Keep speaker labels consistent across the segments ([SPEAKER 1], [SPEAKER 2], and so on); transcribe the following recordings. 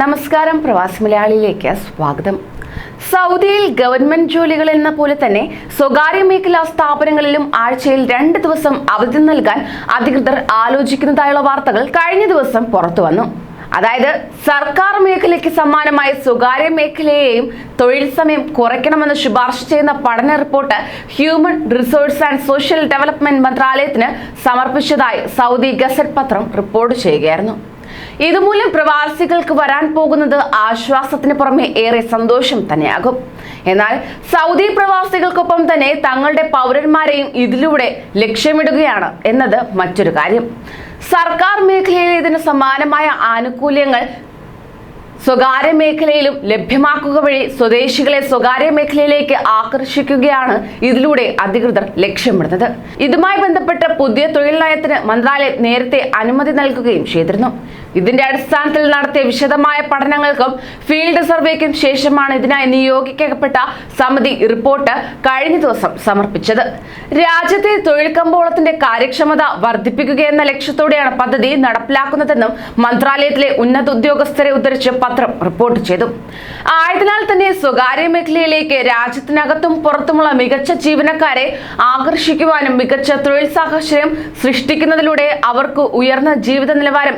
[SPEAKER 1] നമസ്കാരം പ്രവാസി മലയാളിയിലേക്ക് സ്വാഗതം. സൗദിയിൽ ഗവൺമെന്റ് ജോലികൾ എന്ന പോലെ തന്നെ സ്വകാര്യ മേഖലാ സ്ഥാപനങ്ങളിലും ആഴ്ചയിൽ രണ്ട് ദിവസം അവധി നൽകാൻ അധികൃതർ ആലോചിക്കുന്നതായുള്ള വാർത്തകൾ കഴിഞ്ഞ ദിവസം പുറത്തു വന്നു. അതായത് സർക്കാർ മേഖലയ്ക്ക് സമാനമായ സ്വകാര്യ മേഖലയെയും തൊഴിൽ സമയം കുറയ്ക്കണമെന്ന് ശുപാർശ ചെയ്യുന്ന പഠന report human resource and social development മന്ത്രാലയത്തിന് സമർപ്പിച്ചതായി സൗദി ഗസറ്റ് പത്രം റിപ്പോർട്ട് ചെയ്യുകയായിരുന്നു. ഇതുമൂലം പ്രവാസികൾക്ക് വരാൻ പോകുന്നത് ആശ്വാസത്തിന് പുറമെ ഏറെ സന്തോഷം തന്നെയാകും. എന്നാൽ സൗദി പ്രവാസികൾക്കൊപ്പം തന്നെ തങ്ങളുടെ പൗരന്മാരെയും ഇതിലൂടെ ലക്ഷ്യമിടുകയാണ് എന്നത് മറ്റൊരു കാര്യം. സർക്കാർ മേഖലയിൽ ഇതിന് സമാനമായ ആനുകൂല്യങ്ങൾ സ്വകാര്യ മേഖലയിലും ലഭ്യമാക്കുക വഴി സ്വദേശികളെ സ്വകാര്യ മേഖലയിലേക്ക് ആകർഷിക്കുകയാണ് ഇതിലൂടെ അധികൃതർ ലക്ഷ്യമിടുന്നത്. ഇതുമായി ബന്ധപ്പെട്ട് പുതിയ തൊഴിൽ നയത്തിന് മന്ത്രാലയം നേരത്തെ അനുമതി നൽകുകയും ചെയ്തിരുന്നു. ഇതിന്റെ അടിസ്ഥാനത്തിൽ നടത്തിയ വിശദമായ പഠനങ്ങൾക്കും ഫീൽഡ് സർവേക്കും ശേഷമാണ് ഇതിനായി നിയോഗിക്കപ്പെട്ട സമിതി റിപ്പോർട്ട് കഴിഞ്ഞ ദിവസം സമർപ്പിച്ചത്. രാജ്യത്തെ തൊഴിൽ കമ്പോളത്തിന്റെ കാര്യക്ഷമത വർദ്ധിപ്പിക്കുക എന്ന ലക്ഷ്യത്തോടെയാണ് പദ്ധതി നടപ്പിലാക്കുന്നതെന്നും മന്ത്രാലയത്തിലെ ഉന്നത ഉദ്യോഗസ്ഥരെ ഉദ്ധരിച്ച് പത്രം റിപ്പോർട്ട് ചെയ്തു. ആയതിനാൽ തന്നെ സ്വകാര്യ മേഖലയിലേക്ക് രാജ്യത്തിനകത്തും പുറത്തുമുള്ള മികച്ച ജീവനക്കാരെ ആകർഷിക്കുവാനും മികച്ച തൊഴിൽ സാഹചര്യം സൃഷ്ടിക്കുന്നതിലൂടെ അവർക്ക് ഉയർന്ന ജീവിത നിലവാരം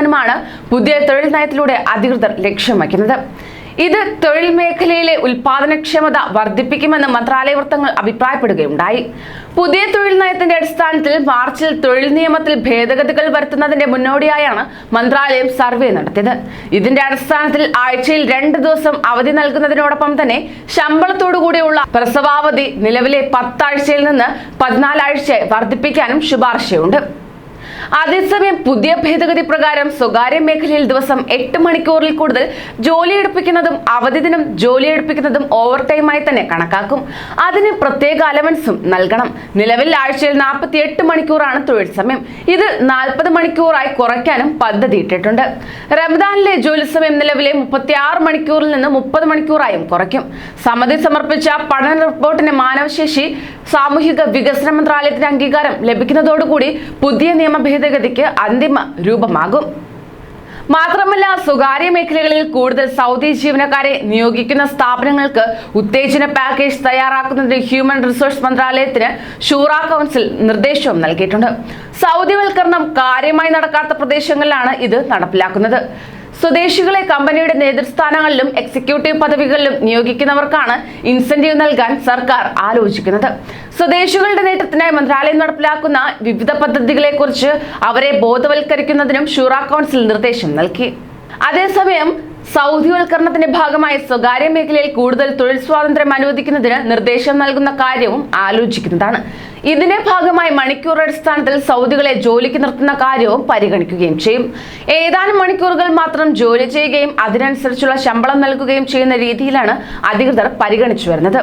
[SPEAKER 1] ലഭ്യമാക്കാനുമാണ് പുതിയ തൊഴിൽ നയത്തിലൂടെ അധികൃതർ ലക്ഷ്യം വയ്ക്കുന്നത്. ഇത് തൊഴിൽ മേഖലയിലെ ഉൽപാദനക്ഷമത വർദ്ധിപ്പിക്കുമെന്ന് മന്ത്രാലയ വൃത്തങ്ങൾ അഭിപ്രായപ്പെടുകയുണ്ടായി. പുതിയ തൊഴിൽ നയത്തിന്റെ അടിസ്ഥാനത്തിൽ മാർച്ചിൽ തൊഴിൽ നിയമത്തിൽ ഭേദഗതികൾ വരുത്തുന്നതിന്റെ മുന്നോടിയായാണ് മന്ത്രാലയം സർവേ നടത്തിയത്. ഇതിന്റെ അടിസ്ഥാനത്തിൽ ആഴ്ചയിൽ രണ്ട് ദിവസം അവധി നൽകുന്നതിനോടൊപ്പം തന്നെ ശമ്പളത്തോടുകൂടിയുള്ള പ്രസവാവധി നിലവിലെ പത്താഴ്ചയിൽ നിന്ന് പതിനാലാഴ്ചയായി വർദ്ധിപ്പിക്കാനും ശുപാർശയുണ്ട്. അതേസമയം പുതിയ ഭേദഗതി പ്രകാരം സ്വകാര്യ മേഖലയിൽ ദിവസം എട്ട് മണിക്കൂറിൽ കൂടുതൽ ജോലിയെടുപ്പിക്കുന്നതും അവധി ദിനം ജോലിയെടുപ്പിക്കുന്നതും ഓവർ ടൈമായി തന്നെ കണക്കാക്കും. അതിന് പ്രത്യേക അലവൻസും നൽകണം. നിലവിൽ ആഴ്ചയിൽ നാൽപ്പത്തി എട്ട് മണിക്കൂറാണ് തൊഴിൽ സമയം. ഇത് നാൽപ്പത് മണിക്കൂറായി കുറയ്ക്കാനും പദ്ധതി ഇട്ടിട്ടുണ്ട്. റമദാനിലെ ജോലി സമയം നിലവിലെ മുപ്പത്തി ആറ് മണിക്കൂറിൽ നിന്ന് മുപ്പത് മണിക്കൂറായും കുറയ്ക്കും. സമിതി സമർപ്പിച്ച പഠന റിപ്പോർട്ടിന് മാനവശേഷി സാമൂഹിക വികസന മന്ത്രാലയത്തിന്റെ അംഗീകാരം ലഭിക്കുന്നതോടുകൂടി പുതിയ നിയമ ഭേദഗതിക്ക് അന്തിമ രൂപമാകും. മാത്രമല്ല സ്വകാര്യ മേഖലകളിൽ കൂടുതൽ സൗദി ജീവനക്കാരെ നിയോഗിക്കുന്ന സ്ഥാപനങ്ങൾക്ക് ഉത്തേജന പാക്കേജ് തയ്യാറാക്കുന്നതിന് ഹ്യൂമൻ റിസോഴ്സ് മന്ത്രാലയത്തിന് ഷൂറ കൗൺസിൽ നിർദ്ദേശവും നൽകിയിട്ടുണ്ട്. സൗദിവൽക്കരണം കാര്യമായി നടക്കാത്ത പ്രദേശങ്ങളിലാണ് ഇത് നടപ്പിലാക്കുന്നത്. സ്വദേശികളെ കമ്പനിയുടെ നേതൃസ്ഥാനങ്ങളിലും എക്സിക്യൂട്ടീവ് പദവികളിലും നിയോഗിക്കുന്നവർക്കാണ് ഇൻസെന്റീവ് നൽകാൻ സർക്കാർ ആലോചിക്കുന്നത്. സ്വദേശികളുടെ നേട്ടത്തിനായി മന്ത്രാലയം നടപ്പിലാക്കുന്ന വിവിധ പദ്ധതികളെക്കുറിച്ച് അവരെ ബോധവൽക്കരിക്കുന്നതിനും ഷൂറ കൗൺസിൽ നിർദ്ദേശം നൽകി. അതേസമയം സൗദിവൽക്കരണത്തിന്റെ ഭാഗമായി സ്വകാര്യ മേഖലയിൽ കൂടുതൽ തൊഴിൽ സ്വാതന്ത്ര്യം അനുവദിക്കുന്നതിന് നിർദ്ദേശം നൽകുന്ന കാര്യവും ആലോചിക്കുന്നതാണ്. ഇതിന്റെ ഭാഗമായി മണിക്കൂർ അടിസ്ഥാനത്തിൽ സൗദികളെ ജോലിക്ക് നിർത്തുന്ന കാര്യവും പരിഗണിക്കുകയും ചെയ്യും. ഏതാനും മണിക്കൂറുകൾ മാത്രം ജോലി ചെയ്യുകയും അതിനനുസരിച്ചുള്ള ശമ്പളം നൽകുകയും ചെയ്യുന്ന രീതിയിലാണ് അധികൃതർ പരിഗണിച്ചു വരുന്നത്.